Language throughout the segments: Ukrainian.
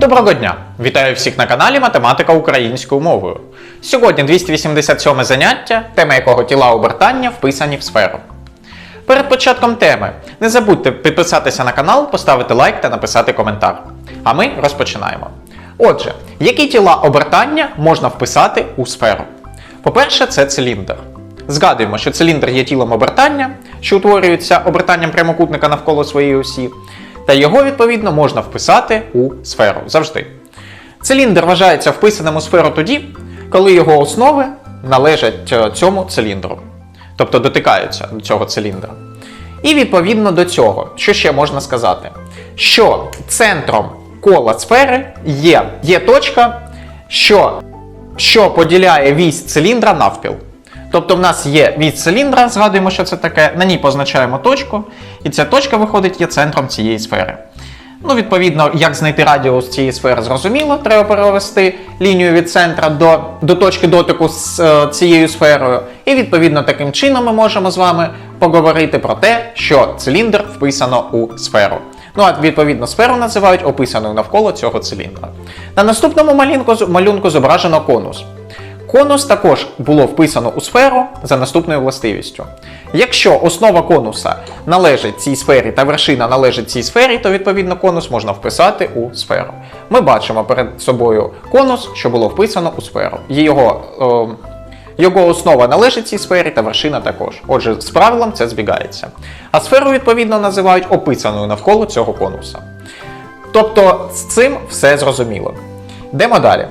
Доброго дня! Вітаю всіх на каналі Математика українською мовою. Сьогодні 287 заняття, тема якого тіла обертання вписані в сферу. Перед початком теми не забудьте підписатися на канал, поставити лайк та написати коментар. А ми розпочинаємо. Отже, які тіла обертання можна вписати у сферу? По-перше, це циліндр. Згадуємо, що циліндр є тілом обертання, що утворюється обертанням прямокутника навколо своєї осі, та його, відповідно, можна вписати у сферу завжди. Циліндр вважається вписаним у сферу тоді, коли його основи належать е, цьому циліндру, тобто дотикаються до цього циліндра. І відповідно до цього, що ще можна сказати? Що центром кола сфери є, є точка, що, що поділяє вісь циліндра навпіл. Тобто в нас є вісь циліндра, згадуємо, що це таке, на ній позначаємо точку, і ця точка виходить є центром цієї сфери. Ну, відповідно, як знайти радіус цієї сфери, зрозуміло, треба перевести лінію від центра до, до точки дотику з е, цією сферою. І відповідно таким чином ми можемо з вами поговорити про те, що циліндр вписано у сферу. Ну а відповідно сферу називають описаною навколо цього циліндра. На наступному малюнку, малюнку зображено конус. Конус також було вписано у сферу за наступною властивістю. Якщо основа конуса належить цій сфері та вершина належить цій сфері, то відповідно конус можна вписати у сферу. Ми бачимо перед собою конус, що було вписано у сферу. Його, е, його основа належить цій сфері та вершина також. Отже, з правилом це збігається. А сферу, відповідно, називають описаною навколо цього конуса. Тобто з цим все зрозуміло. Йдемо далі.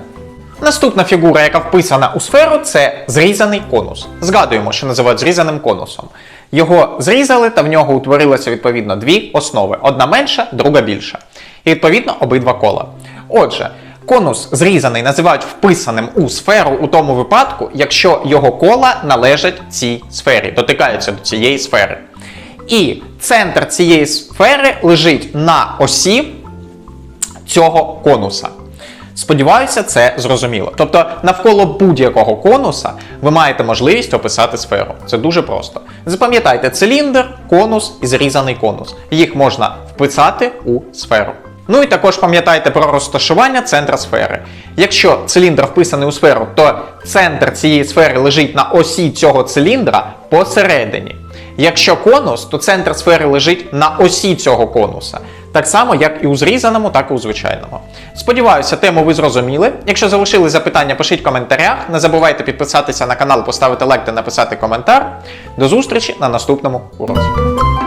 Наступна фігура, яка вписана у сферу, це зрізаний конус. Згадуємо, що називають зрізаним конусом. Його зрізали, та в нього утворилося відповідно дві основи: одна менша, друга більша. І відповідно обидва кола. Отже, конус зрізаний називають вписаним у сферу у тому випадку, якщо його кола належать цій сфері, дотикаються до цієї сфери. І центр цієї сфери лежить на осі цього конуса. Сподіваюся, це зрозуміло. Тобто, навколо будь-якого конуса ви маєте можливість описати сферу. Це дуже просто. Запам'ятайте циліндр, конус і зрізаний конус. Їх можна вписати у сферу. Ну і також пам'ятайте про розташування центра сфери. Якщо циліндр вписаний у сферу, то центр цієї сфери лежить на осі цього циліндра посередині. Якщо конус, то центр сфери лежить на осі цього конуса. Так само, як і у зрізаному, так і у звичайному. Сподіваюся, тему ви зрозуміли. Якщо залишили запитання, пишіть в коментарях. Не забувайте підписатися на канал, поставити лайк та написати коментар. До зустрічі на наступному уроці.